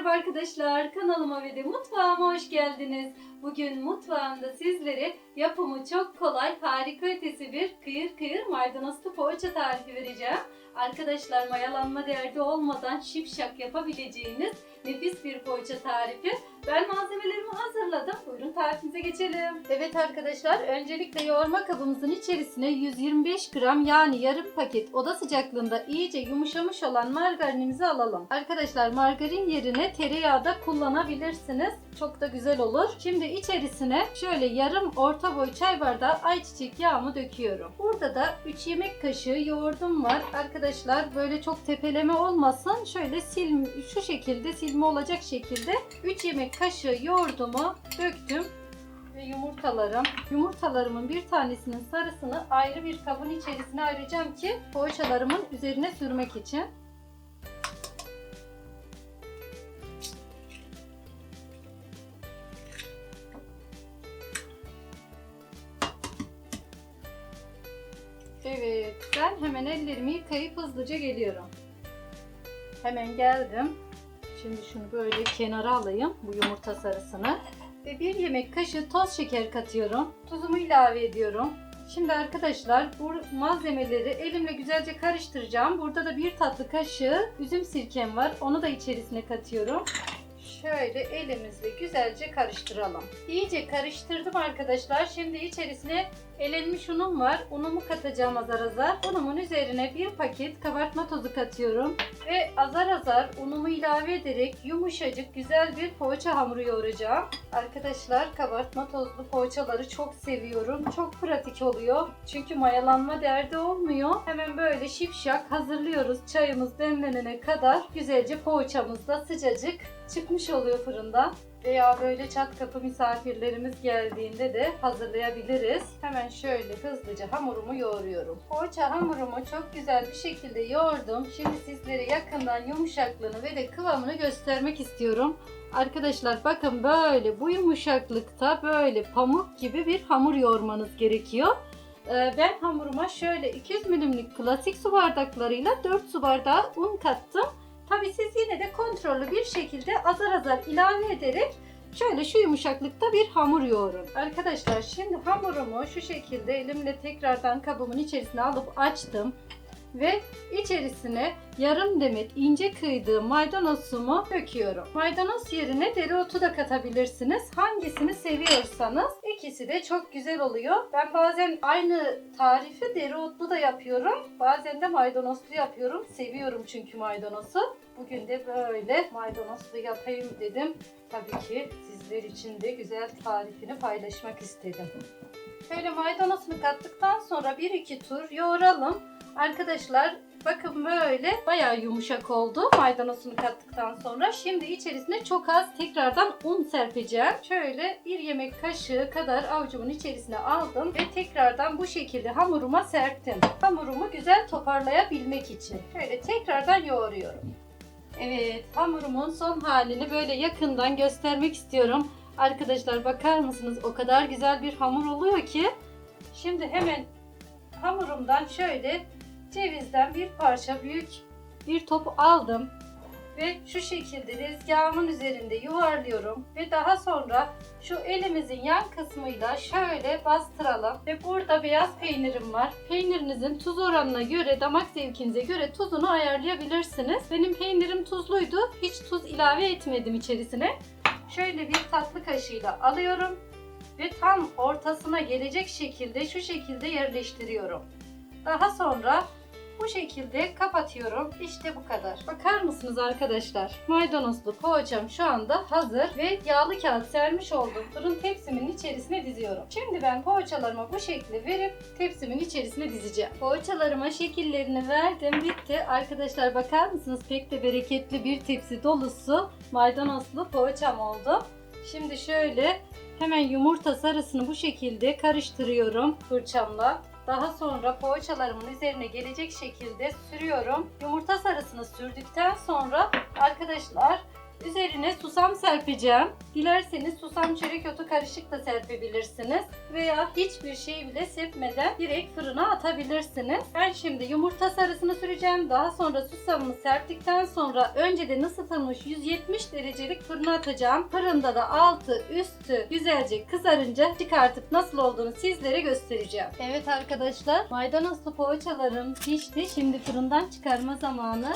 merhaba arkadaşlar. Kanalıma ve de mutfağıma hoş geldiniz. Bugün mutfağımda sizlere yapımı çok kolay, harika ötesi bir kıyır kıyır maydanozlu poğaça tarifi vereceğim. Arkadaşlar mayalanma derdi olmadan şipşak yapabileceğiniz nefis bir poğaça tarifi. Ben malzemelerimi hazırladım. Buyurun tarifimize geçelim. Evet arkadaşlar öncelikle yoğurma kabımızın içerisine 125 gram yani yarım paket oda sıcaklığında iyice yumuşamış olan margarinimizi alalım. Arkadaşlar margarin yerine tereyağı da kullanabilirsiniz. Çok da güzel olur. Şimdi içerisine şöyle yarım orta boy çay bardağı ayçiçek yağımı döküyorum. Burada da 3 yemek kaşığı yoğurdum var. Arkadaşlar böyle çok tepeleme olmasın. Şöyle sil şu şekilde silme olacak şekilde 3 yemek kaşığı yoğurdumu döktüm ve yumurtalarım. Yumurtalarımın bir tanesinin sarısını ayrı bir kabın içerisine ayıracağım ki poğaçalarımın üzerine sürmek için. Evet, ben hemen ellerimi yıkayıp hızlıca geliyorum. Hemen geldim. Şimdi şunu böyle kenara alayım bu yumurta sarısını. Ve bir yemek kaşığı toz şeker katıyorum. Tuzumu ilave ediyorum. Şimdi arkadaşlar bu malzemeleri elimle güzelce karıştıracağım. Burada da bir tatlı kaşığı üzüm sirkem var. Onu da içerisine katıyorum. Şöyle elimizle güzelce karıştıralım. İyice karıştırdım arkadaşlar. Şimdi içerisine elenmiş unum var. Unumu katacağım azar azar. Unumun üzerine bir paket kabartma tozu katıyorum. Ve azar azar unumu ilave ederek yumuşacık güzel bir poğaça hamuru yoğuracağım. Arkadaşlar kabartma tozlu poğaçaları çok seviyorum. Çok pratik oluyor. Çünkü mayalanma derdi olmuyor. Hemen böyle şipşak hazırlıyoruz. Çayımız demlenene kadar güzelce poğaçamız da sıcacık çıkmış oluyor fırından. Veya böyle çat kapı misafirlerimiz geldiğinde de hazırlayabiliriz. Hemen şöyle hızlıca hamurumu yoğuruyorum. Poğaça hamurumu çok güzel bir şekilde yoğurdum. Şimdi sizlere yakından yumuşaklığını ve de kıvamını göstermek istiyorum. Arkadaşlar bakın böyle bu yumuşaklıkta böyle pamuk gibi bir hamur yoğurmanız gerekiyor. Ee, Ben hamuruma şöyle 200 milimlik klasik su bardaklarıyla 4 su bardağı un kattım. Kontrollü bir şekilde azar azar ilave ederek şöyle şu yumuşaklıkta bir hamur yoğurun. Arkadaşlar şimdi hamurumu şu şekilde elimle tekrardan kabımın içerisine alıp açtım. Ve içerisine yarım demet ince kıydığım maydanozumu döküyorum. Maydanoz yerine dereotu da katabilirsiniz. Hangisini seviyorsanız ikisi de çok güzel oluyor. Ben bazen aynı tarifi dereotlu da yapıyorum. Bazen de maydanozlu yapıyorum. Seviyorum çünkü maydanozu. Bugün de böyle maydanozlu yapayım dedim. Tabii ki sizler için de güzel tarifini paylaşmak istedim. Şöyle maydanozunu kattıktan sonra 1-2 tur yoğuralım. Arkadaşlar bakın böyle bayağı yumuşak oldu maydanozunu kattıktan sonra. Şimdi içerisine çok az tekrardan un serpeceğim. Şöyle bir yemek kaşığı kadar avucumun içerisine aldım ve tekrardan bu şekilde hamuruma serptim. Hamurumu güzel toparlayabilmek için. Şöyle tekrardan yoğuruyorum. Evet hamurumun son halini böyle yakından göstermek istiyorum. Arkadaşlar bakar mısınız o kadar güzel bir hamur oluyor ki. Şimdi hemen hamurumdan şöyle cevizden bir parça büyük bir top aldım ve şu şekilde tezgahımın üzerinde yuvarlıyorum ve daha sonra şu elimizin yan kısmıyla şöyle bastıralım ve burada beyaz peynirim var. Peynirinizin tuz oranına göre damak zevkinize göre tuzunu ayarlayabilirsiniz. Benim peynirim tuzluydu. Hiç tuz ilave etmedim içerisine. Şöyle bir tatlı kaşığıyla alıyorum ve tam ortasına gelecek şekilde şu şekilde yerleştiriyorum. Daha sonra bu şekilde kapatıyorum. İşte bu kadar. Bakar mısınız arkadaşlar? Maydanozlu poğaçam şu anda hazır ve yağlı kağıt sermiş olduğum fırın tepsimin içerisine diziyorum. Şimdi ben poğaçalarıma bu şekli verip tepsimin içerisine dizeceğim. Poğaçalarıma şekillerini verdim. Bitti. Arkadaşlar bakar mısınız? Pek de bereketli bir tepsi dolusu maydanozlu poğaçam oldu. Şimdi şöyle hemen yumurta sarısını bu şekilde karıştırıyorum fırçamla. Daha sonra poğaçalarımın üzerine gelecek şekilde sürüyorum. Yumurta sarısını sürdükten sonra arkadaşlar Üzerine susam serpeceğim. Dilerseniz susam çörek otu karışık da serpebilirsiniz. Veya hiçbir şey bile serpmeden direkt fırına atabilirsiniz. Ben şimdi yumurta sarısını süreceğim. Daha sonra susamımı serptikten sonra önceden ısıtılmış 170 derecelik fırına atacağım. Fırında da altı üstü güzelce kızarınca çıkartıp nasıl olduğunu sizlere göstereceğim. Evet arkadaşlar maydanozlu poğaçalarım pişti. Şimdi fırından çıkarma zamanı.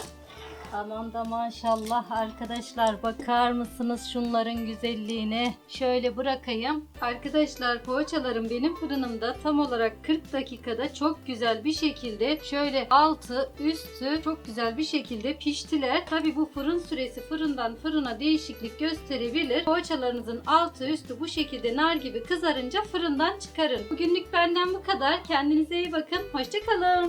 Aman da maşallah arkadaşlar bakar mısınız şunların güzelliğine? Şöyle bırakayım. Arkadaşlar poğaçalarım benim fırınımda tam olarak 40 dakikada çok güzel bir şekilde şöyle altı üstü çok güzel bir şekilde piştiler. Tabi bu fırın süresi fırından fırına değişiklik gösterebilir. Poğaçalarınızın altı üstü bu şekilde nar gibi kızarınca fırından çıkarın. Bugünlük benden bu kadar. Kendinize iyi bakın. Hoşçakalın.